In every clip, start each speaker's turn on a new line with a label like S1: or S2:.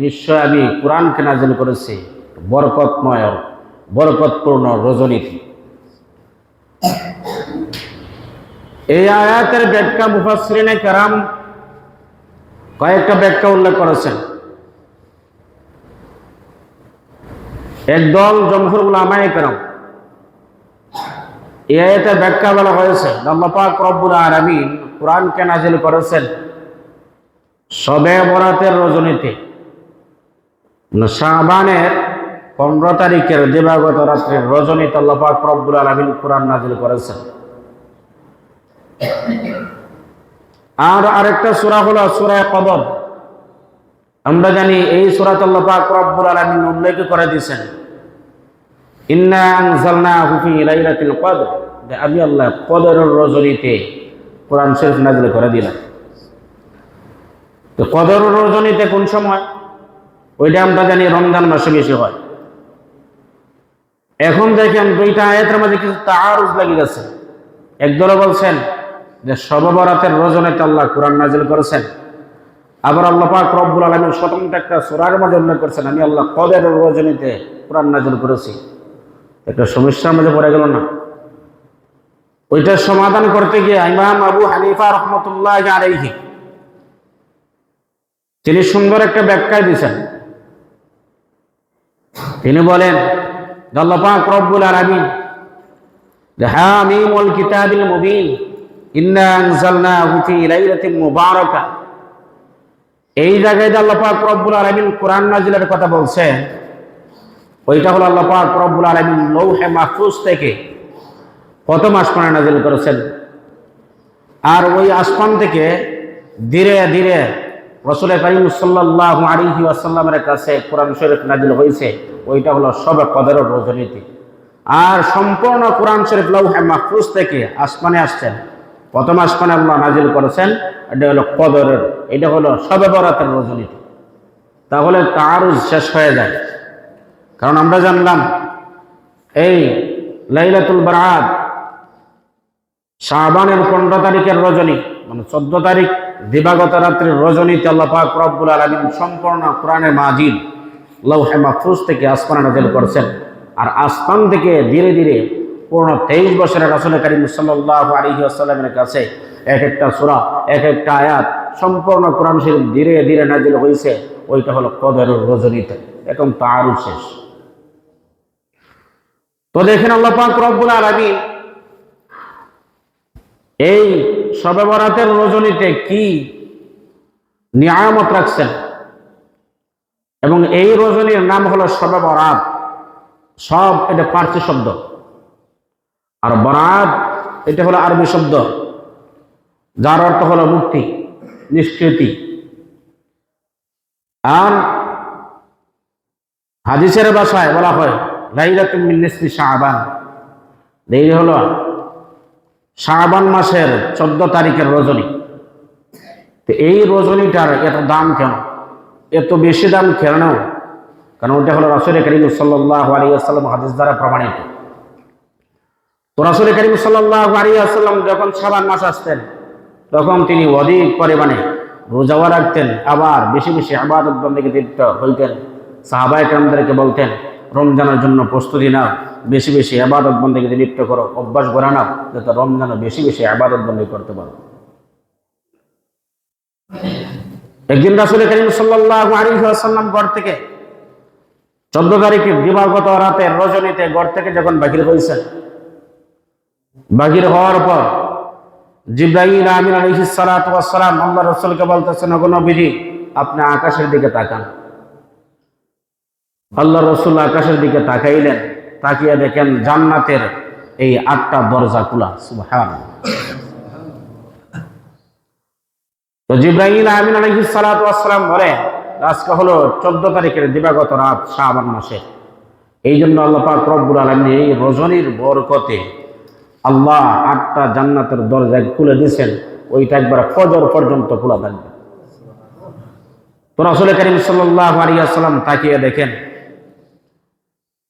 S1: নিশ্চয় আমি কোরআনকে নাজিল করেছি। বরকতময়, বরকতপূর্ণ রজনীতি। এই আয়াতের ব্যাখ্যা মুফাসরিনে কারাম কয়েকটা ব্যাখ্যা উল্লেখ করেছেন। একদল জমহুর উলামায়ে কেরাম এই আয়াতের ব্যাখ্যা বলা হয়েছে পাক রব্বুল আলামিন কোরআনকে নাজিল করেছেন সবে বরাতের রজনীতে। শাবানের পনেরো তারিখের দিবাগত রাত্রির রজনীতে পাক রব্বুল আলামিন কোরআন নাজিল করেছেন। আর আরেকটা সূরা হলো সূরা কদর। আমরা জানি এই সূরাত আল্লাহ পাক রব্বুল আলামিন উল্লেখ করে দিয়েছেন ইন্না আনজালনাহু ফি লাইলাতিল কদর। আমি আল্লাহ কদরের রজনীতে কোরআন শরীফ নাজিল করে দিলাম। তো কদর রজনীতে কোন সময়? ওইটা আমরা জানি রমজান মাসে বেশি হয়। এখন দেখেন দুইটা আয়াতের মাঝে কিছু তাআরুজ লাগি গেছে। একদলে বলছেন যে সববরাতের রজনীতে আল্লাহ কোরআন নাজিল করেছেন। আবার আল্লাহ পাক রব্বুল আলামিন স্বতন্ত্র একটা সূরার মাঝে উল্লেখ করেছেন, আমি আল্লাহ কদের রজনীতে কোরআন নাজিল করেছি। একটা সমস্যার মধ্যে পড়ে গেল না। ওইটার সমাধান করতে গিয়ে ইমাম আবু হানিফা রহমতুল্লাহ তিনি সুন্দর একটা ব্যাখ্যায় দিয়েছেন। তিনি বলেন মুবারাকা। এই জায়গায় কোরআন নাজিলের কথা বলছেন ওইটা হলো আল্লাহ পাক রব্বুল আলামিন লৌহে মাহফুজ থেকে কত আসমানে নাজিল করেছেন। আর ওই আসমান থেকে ধীরে ধীরে রসুল করিম সাল্লাহ আলিহি আসাল্লামের কাছে কোরআন শরীফ নাজিল হয়েছে, ওইটা হলো সবে কদরের রজনীতি। আর সম্পূর্ণ কোরআন শরীফ লৌহে মাহফুজ থেকে আসমানে আসছেন। প্রথম আসমানে আল্লাহ নাজিল করেছেন, এটা হলো কদরের, এটা হলো সবে বরাতের রজনীতি। তাহলে তারুজ শেষ হয়ে যায়। কারণ আমরা জানলাম, এই লাইলাতুল বারাত শাহবানের পনেরো তারিখের রজনী মানে চোদ্দ তারিখ দিবাগত রাত্রির রজনীতে আল্লাহ রব্বুল আলমিন সম্পূর্ণ কোরআনে মাজিদ লৌহে থেকে আসমানে নাজিল করছেন। আর আসমান থেকে ধীরে ধীরে পূর্ণ তেইশ বছরের রাসুল করিম সাল্লাহ আলহি আসাল্লামের কাছে এক একটা সুরা, এক একটা আয়াত সম্পূর্ণ কোরআন শরীফ ধীরে ধীরে নাজিল হয়েছে ওইটা হলো কদরের রজনীতে। এখন তারও শেষ। তো দেখেন আল্লাহ পাক রব্বুল আলামিন এই সবে বরাতের রজনীতে কি নিয়ামত রাখছেন? এবং এই রজনীর নাম হলো সবে বরাত সব এটা পার্সি শব্দ। আর বরাত এটা হলো আরবি শব্দ। যার অর্থ হলো মুক্তি, নিষ্কৃতি। আর হাদিসের ভাষায় বলা হয় লাইলাতুম মিন নিসফি শাবান। এই হলো। শাবান মাসের চোদ্দ তারিখের রজনী। তো এই রজনীটার এত দাম কেন? এত বেশি দাম কেন কারণ ওটা হলো রাসুল করিম সাল্লাহ আলী আসসালাম হাদিস দ্বারা প্রমাণিত। তো রাসুল করিম সাল্লাহ যখন শাবান মাস আসতেন, তখন তিনি অধিক পরিমাণে রোজাও রাখতেন, আবার বেশি বেশি আবাদত বন্দীকে লিপ্ত হইতেন। সাহাবায় কামদেরকে বলতেন রমজানের জন্য প্রস্তুতি নাও, বেশি বেশি আবাদত বন্দীকে লিপ্ত করো, অভ্যাস গড়া নাও, যাতে রমজানে বেশি বেশি আবাদত বন্দী করতে পারো। একদিন রাসুল করিম আলিহাসাল্লাম ঘর থেকে চোদ্দ তারিখে দিবাগত রাতের রজনীতে ঘর থেকে যখন বাহির হয়েছেন বাহির হওয়ার পর জিব্রাহিম আমিন আলহি সালাতাম আল্লাহ রসুলকে বলতেছেন অগণবিধি আপনি আকাশের দিকে তাকান। আল্লাহ রসুল আকাশের দিকে তাকাইলেন, তাকিয়ে দেখেন জান্নাতের এই আটটা দরজা খোলা। সুবহান তো জিব্রাহিম আমিন সালাতাম আজকে হলো চোদ্দ তারিখের দিবাগত রাত মাসে। এই জন্য আল্লাহ রব্বুল আলমী এই রজনীর বরকতে আল্লাহ আটটা জান্নাতের দরজা খুলে দিয়েছেন, ওইটা একবার ফজর পর্যন্ত খোলা থাকবে। তো রাসুল করিম সাল্লাহ আলিয়াল্লাম তাকিয়ে দেখেন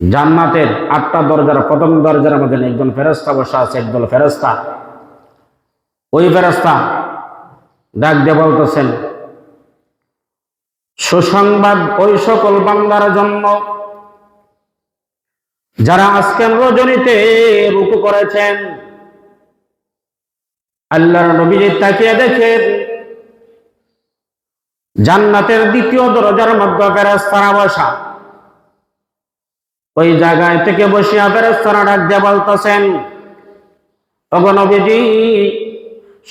S1: জান্নাতের আটটা দরজার, প্রথম দরজার মধ্যে একজন ফেরস্তা বসা আছে, একদল ফেরস্তা ওই ফেরস্তা ডাক দিয়ে বলতেছেন, সুসংবাদ, ওই সকল বান্দার জন্য যারা আজকের রজনীতে রুকু করেছেন, আল্লাহর নবীজি তাকিয়ে দেখেন, জান্নাতের দ্বিতীয় দরজার মধ্যে ফেরেস্তারা বসা। ওই জায়গায় থেকে বসিয়া ফেরেস্তারা ডাক দিয়ে বলতেছেন নবীজি,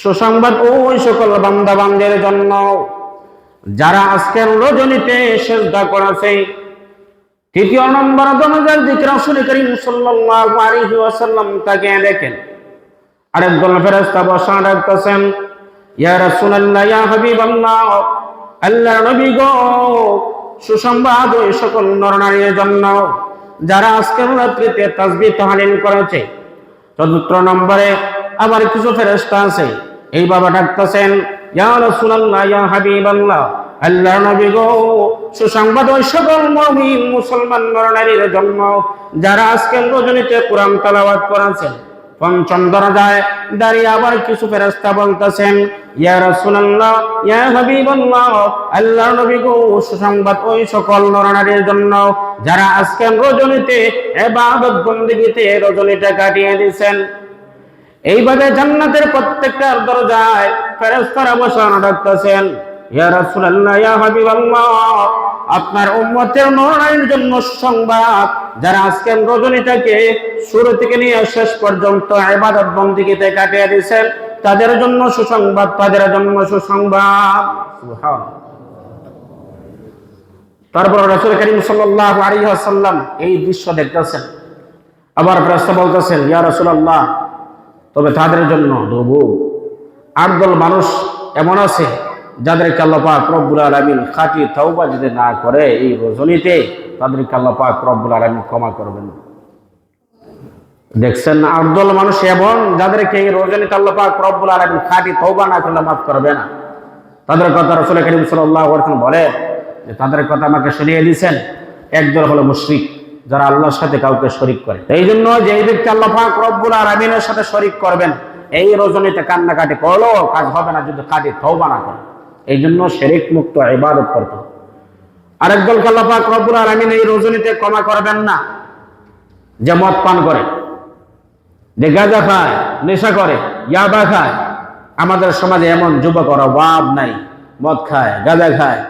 S1: সুসংবাদ ওই সকল বান্দা বান্দের জন্য। যারা আজকের রজনীতে শ্রদ্ধা করেছে, তৃতীয় নম্বর দনজার দিকে রাসূল করিম সাল্লাল্লাহু আলাইহি ওয়াসাল্লাম তাকে দেখেন। আরেকজন ফেরেশতা বসা রাখতেছেন ইয়া রাসূলুল্লাহ, ইয়া হাবিবাল্লাহ, আল্লাহর নবী গো, সুসংবাদ ওই সকল নরনারীর জন্য। যারা আজকের রাত্রিতে তাসবিহ তাহলিল করেছে, চতুর্থ নম্বরে আবার কিছু ফেরেশতা আছে। এই বাবা ডাকতেছেন, ইয়া রাসূলুল্লাহ, ইয়া হাবিবাল্লাহ, আল্লাহর নবী গো, সুসংবাদ ওই সকল মুমিন মুসলমান নরনারীর জন্য যারা আজকের রজনীতে কোরআন তেলাওয়াত করেছেন পঞ্চম দরজায় দাঁড়িয়ে আবার কিছু ফেরেশতা বলতেছেন, ইয়া রাসূলুল্লাহ, ইয়া হাবিবাল্লাহ, আল্লাহর নবী গো, সুসংবাদ ওই সকল নরনারীর জন্য যারা আজকে রজনীতে, এবাদত বন্দীতে রজনীটা কাটিয়ে দিয়েছেন। এইভাবে জান্নাতের প্রত্যেকটা দরজায় ফেরেস্তারা বসানো রাখতেছেন ইয়া রাসূলুল্লাহ, ইয়া হাবিবাল্লাহ, আপনার উম্মতের নরাইন জন্য সংবাদ। যারা আজকে রজনীটাকে শুরু থেকে নিয়ে শেষ পর্যন্ত এবাদত বন্দীতে কাটিয়ে দিয়েছেন, তাদের জন্য সুসংবাদ, তাদের জন্য সুসংবাদ। সুবহানাল্লাহ। তারপর রাসূল করিম সাল্লাল্লাহু আলাইহি ওয়াসাল্লাম এই দৃশ্য দেখতেছেন। আবার প্রশ্ন বলতেছেন, ইয়া রাসূলুল্লাহ, তবে তাদের জন্য দুর্ভোগ আটদল মানুষ এমন আছে যাদেরকে আল্লাহ পাক রব্বুল আলামিন খাঁটি তওবা যদি না করে এই রজনীতে, তাদেরকে আল্লাহ পাক রব্বুল আলামিন ক্ষমা করবেন। দেখছেন আটদল মানুষ এমন যাদেরকে এই রজনীতে আল্লাহ পাক রব্বুল আলামিন খাঁটি তওবা না করলে মাফ করবে না। তাদের কথা রসুল করিম সাল্লাহ আলাইহি ওয়াসাল্লাম বলে যে তাদের কথা আমাকে শুনিয়ে দিয়েছেন, একদল হলো মুশরিক, যারা আল্লাহর সাথে কাউকে শরিক করে। এই জন্য যে ব্যক্তি আল্লাহ পাক রব্বুল আলামিনের সাথে শরিক করবেন, এই রজনীতে কান্নাকাটি করল, কাজ হবে না, যদি কাটি তওবা না করে। এই জন্য শেরিক মুক্ত ইবাদত করতে। আরেক দলকে আল্লাহ পাক রব্বুল আলামিন এই রজনীতে ক্ষমা করবেন না, যে মদ পান করে, যে গাঁজা খায়, নেশা করে, ইয়াবা খায়। আমাদের সমাজে এমন যুবকর অভাব নাই। মদ খায়, গাঁজা খায়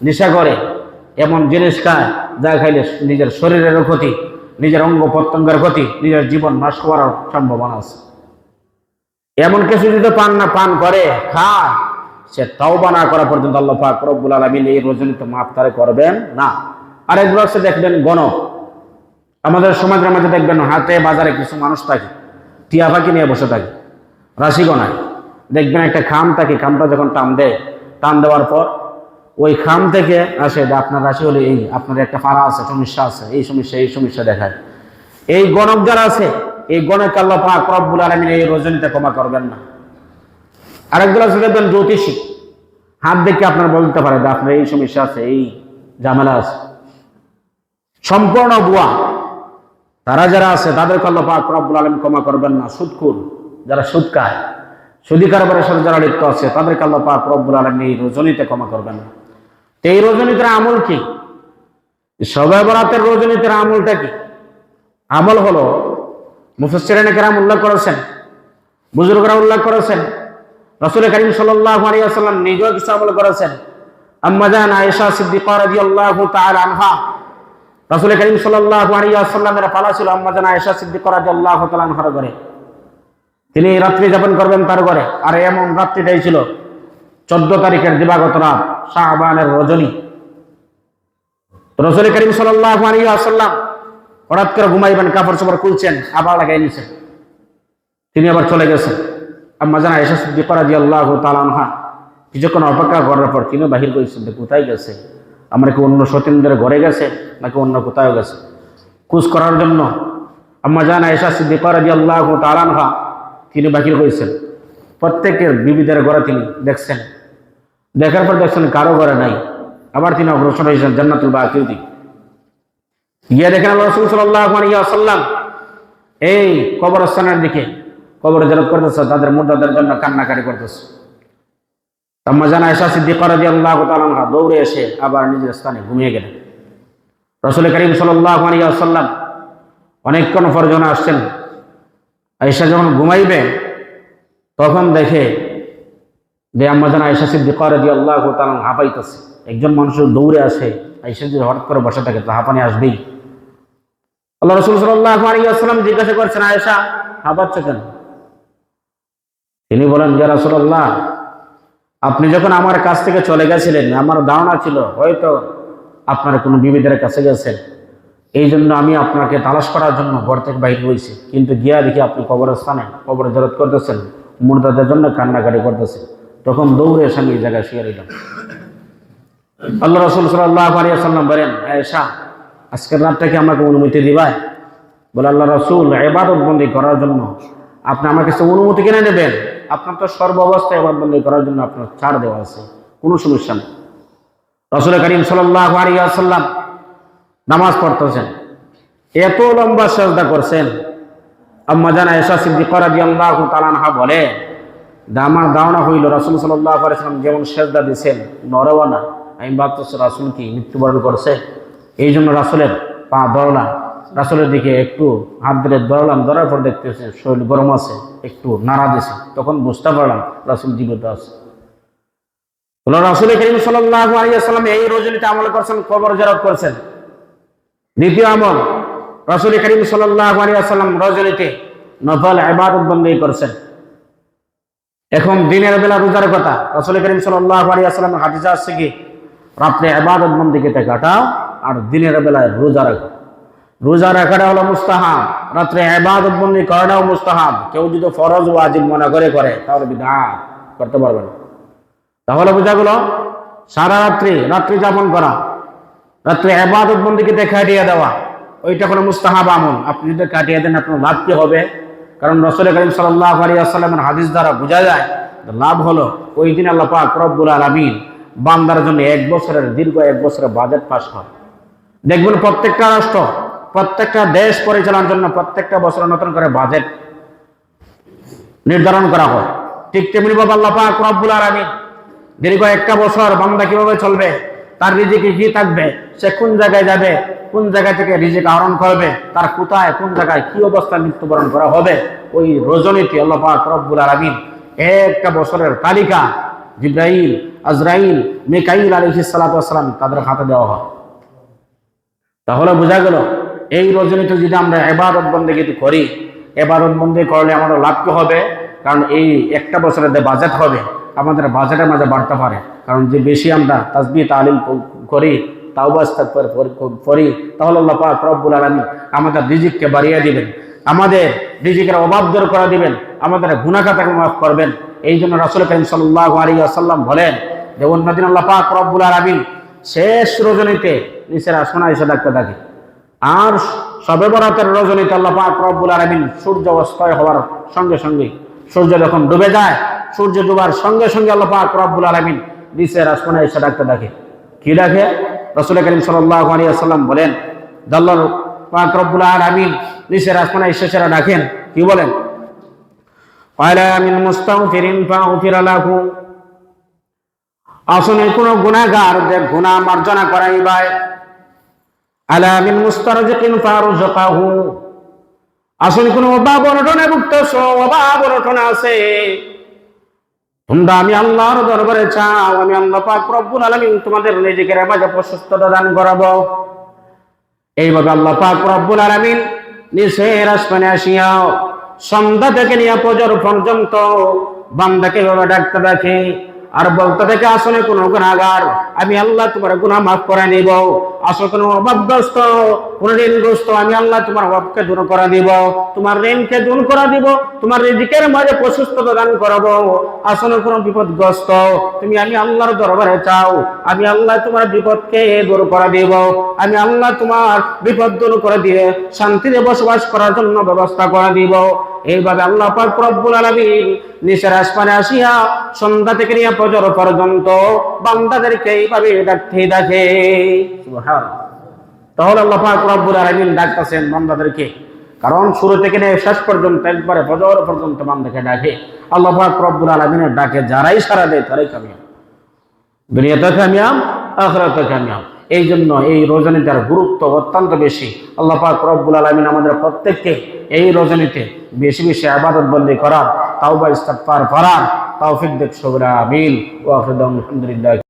S1: নেশা করে, এমন জিনিস খায়, যা খাইলে নিজের শরীরেরও ক্ষতি, নিজের অঙ্গ প্রত্যঙ্গের ক্ষতি, নিজের জীবন নষ্ট করার সম্ভাবনা আছে। এমন কিছু যদি পান না, পান করে, খায়, সে তাওবা না করা পর্যন্ত আল্লাহ পাক রব্বুল আলামিন এই রজনীতে মাফ তারে করবেন না। আরেক বক্সে দেখবেন গণ। আমাদের সমাজের মাঝে দেখবেন হাতে বাজারে কিছু মানুষ থাকে, টিয়া পাখি নিয়ে বসে থাকে, রাশি গণায় দেখবেন একটা খাম থাকে, খামটা যখন টান দেয়, টান দেওয়ার পর ওই খাম থেকে আসে আপনার রাশি হলে এই, আপনার একটা পাড়া আছে, সমস্যা আছে, এই সমস্যা এই সমস্যা দেখায়। এই গণক যারা আছে, এই গণক আল্লাহ পাক রব্বুল আলামিন এই রজনীতে ক্ষমা করবেন না। আরেকজন আছে, দেখবেন জ্যোতিষী। হাত দেখে আপনার বলতে পারে আপনার এই সমস্যা আছে, এই ঝামেলা আছে। সম্পূর্ণ বুয়া। তারা যারা আছে, তাদেরকে আল্লাহ পাক রব্বুল আলম ক্ষমা করবেন না। সুদকুর যারা সুদ খায় সুদি কারবারের সাথে যারা লিপ্ত আছে, তাদেরকে আল্লাহ পাক রব্বুল আলম এই রজনীতে ক্ষমা করবেন না। এই রজনীতে আমল কি? সবাই বরাতের রজনীতে আমলটা কি? আমল হলো মুফসিরানে কেরাম উল্লেখ করেছেন, বুজুর্গরা উল্লেখ করেছেন, রসুল করিম সাল্লাল্লাহু আলাইহি ওয়াসাল্লাম নিজেও কিছু আমল করেছেন। আম্মা জান আয়েশা সিদ্দিকা রাদিয়াল্লাহু তাআলা আনহা, রাসূল করিম সাল্লাল্লাহু আলাইহি ওয়াসাল্লামের পালা ছিল আম্মা জান আয়েশা সিদ্দিকা রাদিয়াল্লাহু তাআলা আনহার ঘরে। তিনি রাত্রি যাপন করবেন তার ঘরে, আর এমন রাত্রিটাই ছিল চোদ্দ তারিখের দিবাগত রাত শাহবানের রজনী। রসুল করিম সাল্লাল্লাহু আলাইহি ওয়াসাল্লাম হঠাৎ করে ঘুমাইবেন কাপড় চোপড় খুলছেন আবার লাগাই নিছেন। তিনি আবার চলে গেছেন। আম্মা জানা এসে সিদ্দিক রাদিয়াল্লাহু তাআলা আনহা, কিছুক্ষণ অপেক্ষা করার পর তিনিও বাহির করেছেন কোথায় গেছে? আমরা কি অন্য সতীন্দ্রের ঘরে গেছে, নাকি অন্য কোথাও গেছে? খুঁজ করার জন্য আম্মা জানা এসা সিদ্দিক রাদিয়াল্লাহু তাআলা আনহা, তিনি বাহির করেছেন। প্রত্যেকের বিবিদের ঘরে তিনি দেখছেন। দেখার পর দেখছেন কারও ঘরে নাই। আবার তিনি অগ্রসর হয়েছেন জান্নাতুল বাকির দিক গিয়ে দেখেন আল্লাহ রসুল সাল্লাল্লাহু আলাইহি ওয়াসাল্লাম এই কবরস্থানের দিকে কবর জেরত করতেছে, তাদের মুর্দাদের জন্য কান্নাকাটি করতেছে। আম্মা জানা এসা সিদ্দিক রাজি আল্লাহ তালানহা দৌড়ে এসে আবার নিজের স্থানে ঘুমিয়ে গেলেন। রসুল করিম সাল্লাহ আলিয়াল্লাম অনেকক্ষণ ফরজনে আসছেন। আয়েশা যখন ঘুমাইবে, তখন দেখে যে আম্মা জানা আয়েশা সিদ্দিক আল্লাহ তালান হাঁপাইতেছে। একজন মানুষ দৌড়ে আসে, আয়েশা যদি হঠাৎ করে বসে থাকে, তো হাঁপানি আসবেই। আল্লাহ রসুল সাল্লাহ জিজ্ঞাসা করছেন, আয়েশা, হাঁপাচ্ছ কেন? তিনি বলেন, ইয়া রাসূলুল্লাহ, আপনি যখন আমার কাছ থেকে চলে গেছিলেন, আমার ধারণা ছিল, হয়তো আপনার কোনো বিবিদের কাছে গেছেন। এই জন্য আমি আপনাকে তালাশ করার জন্য ঘর থেকে বাইরে হয়েছি। কিন্তু গিয়া দেখি আপনি কবরস্থানে কবর জরত করতেছেন মুর্দাদের জন্য কান্নাকাটি করতেছেন। তখন দৌড়ে এসে জায়গায় শুয়ে রইলাম। আল্লাহ রসুল সাল্লাহ আলিয়াল্লাম বলেন এসা আজকের রাতটাকে আমাকে অনুমতি দিবায় বলে, আল্লাহ রসুল এবাদত বন্দি করার জন্য আপনি আমার কাছে অনুমতি কিনে নেবেন। আপনার তো সর্ব অবস্থায় এবার বন্দি করার জন্য আপনার ছাড় দেওয়া আছে, কোনো সমস্যা নেই। রসুল করিম সাল্লাহ আলিয়াল্লাম নামাজ পড়তেছেন। এত লম্বা সেজদা করছেন। আম্মা জানা এসা সিদ্দিক রাজি আল্লাহ তালানহা বলে আমার ধারণা হইল, রাসুল সাল্লাহ আলাইসালাম যেমন সেজদা দিয়েছেন নরওয়া না আমি ভাবতেছি, রাসুল কি মৃত্যুবরণ করছে? এই জন্য রাসুলের পা ধরলাম রাসুলের দিকে একটু হাত ধরে ধরলাম ধরার পর দেখতেছে শরীর গরম আছে, একটু নাড়া দিছে। তখন বুঝতে পারলাম, রাসুল জীবিত আছে। রাসুল করিম আলিয়াল্লাম এই রজনীতে আমল করছেন, কবর জেরত করছেন? দ্বিতীয় আমল, রসুল করিম সাল্লাহ আলিয়াল্লাম রজনীতে নফল ইবাদত বন্দী করছেন। এখন দিনের বেলা রোজার কথা। রসুল করিম আলিয়াল্লাম হাদিসা আসছে কি? রাত্রে ইবাদত বন্দীকে কাটাও আর দিনের বেলায় রোজা রাখো। রোজা রাখাটা হলো মুস্তাহাব। রাত্রে ইবাদত বন্দী করাটাও মুস্তাহাব। কেউ যদি ফরজ ওয়াজিব মনে করে করে, তাহলে বিধান করতে পারবে না। তাহলে বোঝা গেল, সারা রাত্রি রাত্রি যাপন করা, রাত্রে আবাদত বন্দীকে কাটিয়ে দেওয়া, ওইটা কোনো মুস্তাহাব আমল। আপনি যদি কাটিয়ে দেন, আপনার লাভ হবে। কারণ রসুল করিম সাল্লাহ আলী আসসালামের হাদিস দ্বারা বোঝা যায় লাভ হলো ওই দিন আল্লাহ পাক রব্বুল আলমিন বান্দার জন্য এক বছরের দীর্ঘ এক বছরের বাজেট পাস হয় দেখবেন প্রত্যেকটা রাষ্ট্র, প্রত্যেকটা দেশ পরিচালনার জন্য প্রত্যেকটা বছর নতুন করে বাজেট নির্ধারণ করা হয়। ঠিক তেমনি বাবা আল্লাহ পাক রব্বুল আলমিন দীর্ঘ একটা বছর বান্দা কীভাবে চলবে? তার রিজিকে কি থাকবে? সে কোন জায়গায় যাবে? কোন জায়গা থেকে রিজিক আহরণ করবে? তার কোথায়, কোন জায়গায় কি অবস্থায় মৃত্যুবরণ করা হবে? ওই রজনীতি আল্লাহ রব্বুল একটা বছরের তালিকা জিব্রাইল, আজরাইল, মেকাইল আলী সালাতাম তাদের হাতে দেওয়া হয়। তাহলে বোঝা গেল, এই রজনীতে যদি আমরা এবারত কিন্তু করি এবারত বন্দী করলে আমাদের লাভ হবে? কারণ এই একটা বছরের যে বাজেট হবে, আমাদের বাজেটের মাঝে বাড়তে পারে। কারণ যে বেশি আমরা তাসবি তালিম করি তাও করি, তাহলে আল্লাহ পাক আলমী আমাদের রিজিককে বাড়িয়ে দিবেন, আমাদের রিজিকের অভাব দূর করে দিবেন, আমাদের গুণাখাতাকে মাফ করবেন। এই জন্য রাসুল করিম সাল্লাহ বলেন যে, অন্যদিন আল্লাহ পাক আলমী শেষ রজনীতে নিচের আসনা এসে ডাকতে থাকে। আর সবে বরাতের রজনীতে আল্লাহ পাক রব্বুল আলমিন সূর্য অস্তয় হওয়ার সঙ্গে সঙ্গে সূর্য যখন ডুবে যায়, সূর্য ডুবার সঙ্গে সঙ্গে আল্লাহ পাক রব্বুল আলমিন নিচে আসমানে এসে ডাকতে ডাকে। কি ডাকে? রসুল করিম সাল্লাম বলেন, দাল্লাল পাক রব্বুল আলামিন নিচের আসমানে এসে সেরা ডাকেন। কি বলেন? পয়লা আমিন গুণাগার যে গুণা মার্জনা করাই ভাই আলামিন মুস্তারজিকিন অভাব অনটনে অভাব আছে। তোমরা আমি আল্লাহর দরবারে চাও, আমি আল্লাহ পাক রব্বুল আলামিন তোমাদের নিজেদের মাঝে প্রশস্ততা দান করাবো। এইভাবে আল্লাহ পাক রব্বুল আলামিন নিচের আসমানে আসিয়াও সন্ধ্যা থেকে নিয়ে পর্যন্ত বান্দাকে এভাবে ডাকতে দেখে আর বলতে থেকে আসলে কোনো গুণাগার। আমি আল্লাহ তোমার গুণা মাফ করে নিব। আসলে কোনো অভাবগ্রস্ত, কোন ঋণগ্রস্ত আমি আল্লাহ তোমার অভাবকে দূর করে দিব। তোমার ঋণকে দূর করে দিব, তোমার রিজিকের মাঝে প্রশস্ততা দান করাবো। আসলে কোনো বিপদগ্রস্ত, তুমি আমি আল্লাহর দরবারে চাও, আমি আল্লাহ তোমার বিপদকে দূর করে দিব। আমি আল্লাহ তোমার বিপদ দূর করে দিয়ে শান্তিতে বসবাস করার জন্য ব্যবস্থা করে দিব। এইভাবে আল্লাহ পাক রব্বুল আলামিন নিচের আসমানে আসিয়া সন্ধ্যা থেকে নিয়ে ফজর পর্যন্ত বান্দাদেরকে এইভাবে ডাকতে ডাকে তাহলে আল্লাহ পাক রব্বুল আলামিন ডাকতেছেন বান্দাদেরকে। কারণ শুরু থেকে নিয়ে শেষ পর্যন্ত একবারে ফজর পর্যন্ত বান্দাকে ডাকে। আল্লাহ পাক রব্বুল আলামিনের ডাকে যারাই সারা দেয় তারাই কামিয়াব। দুনিয়াতে কামিয়াব, আখরাতে কামিয়াব। এই জন্য এই রজনীটার গুরুত্ব অত্যন্ত বেশি। আল্লাহ পাক রব্বুল আলমিন আমাদের প্রত্যেককে এই রজনীতে বেশি বেশি আবাদত বন্দি করার তাও বা ইস্তফার করার তাও দেখ সবরা, আমিন। ও আলহামদুলিল্লাহ।